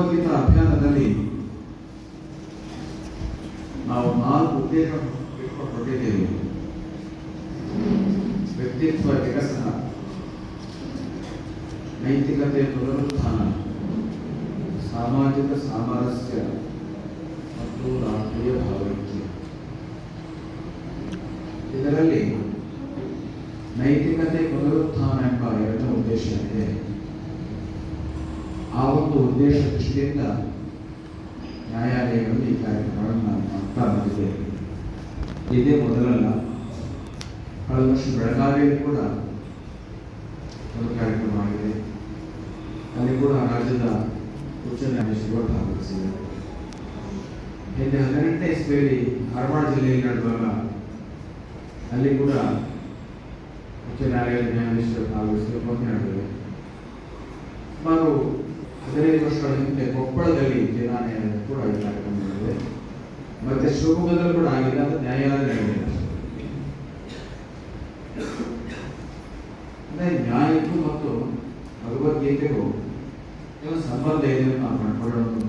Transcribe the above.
ಭಗವದ್ಗೀತಾ ಅಭಿಯಾನದಲ್ಲಿ ನಾವು ನಾಲ್ಕು ಉದ್ದೇಶ ಇಟ್ಕೊಂಡಿದ್ದೇವೆ ವ್ಯಕ್ತಿತ್ವ ವಿಕಸನ ನೈತಿಕತೆ ಪುನರುತ್ಥಾನ ಸಾಮಾಜಿಕ ಸಾಮರಸ್ಯ ಮತ್ತು ರಾಷ್ಟ್ರೀಯ ಭಾವೈಕ್ಯ ಇದರಲ್ಲಿ ನೈತಿಕತೆ ಪುನರುತ್ಥಾನ ಎಂಬ ಎರಡನೇ ಉದ್ದೇಶ ಇದೆ ಆ ಒಂದು ಉದ್ದೇಶ ದೃಷ್ಟಿಯಿಂದ ನ್ಯಾಯಾಲಯಗಳಲ್ಲಿ ಈ ಕಾರ್ಯಕ್ರಮಗಳನ್ನು ಮಾಡ್ತಾ ಬಂದಿದೆ. ಇದೇ ಮೊದಲಲ್ಲ. ಕಳೆದ ವರ್ಷ ಬೆಳಗಾವಿಯಲ್ಲಿ ಕೂಡ ಒಂದು ಕಾರ್ಯಕ್ರಮ ಆಗಿದೆ. ಅಲ್ಲಿ ಕೂಡ ರಾಜ್ಯದ ಉಚ್ಚ ನ್ಯಾಯಾಧೀಶರು ಭಾಗವಹಿಸಿದ್ದಾರೆ. ಹಿಂದೆ ಹದಿನೆಂಟನೇ ಇಸ್ವಿಯಲ್ಲಿ ಧಾರವಾಡ ಜಿಲ್ಲೆಯಲ್ಲಿ ನಡೆದಾಗ ಅಲ್ಲಿ ಕೂಡ ಉಚ್ಚ ನ್ಯಾಯಾಲಯದ ನ್ಯಾಯಾಧೀಶರು ಭಾಗವಹಿಸಿದ್ರು ನಡೆದಿದೆ. ಸುಮಾರು ಹದಿನೈದು ವರ್ಷಗಳ ಹಿಂದೆ ಕೊಪ್ಪಳದಲ್ಲಿ ಜಿಲ್ಲಾ ಕೂಡ ಈ ಕಾರ್ಯಕ್ರಮ ನಡೆದಿದೆ. ಮತ್ತೆ ಶಿವಮೊಗ್ಗದಲ್ಲಿ ಕೂಡ ಆಗಿಲ್ಲ ಅದು ನ್ಯಾಯಾಲಯ ನಡೆದಿದೆ. ಅಂದ್ರೆ ನ್ಯಾಯಕ್ಕೂ ಮತ್ತು ಭಗವದ್ಗೀತೆಗೂ ಕೆಲವು ಸಂಬಂಧ ಇದೆ ಅಂತ ಒಂದು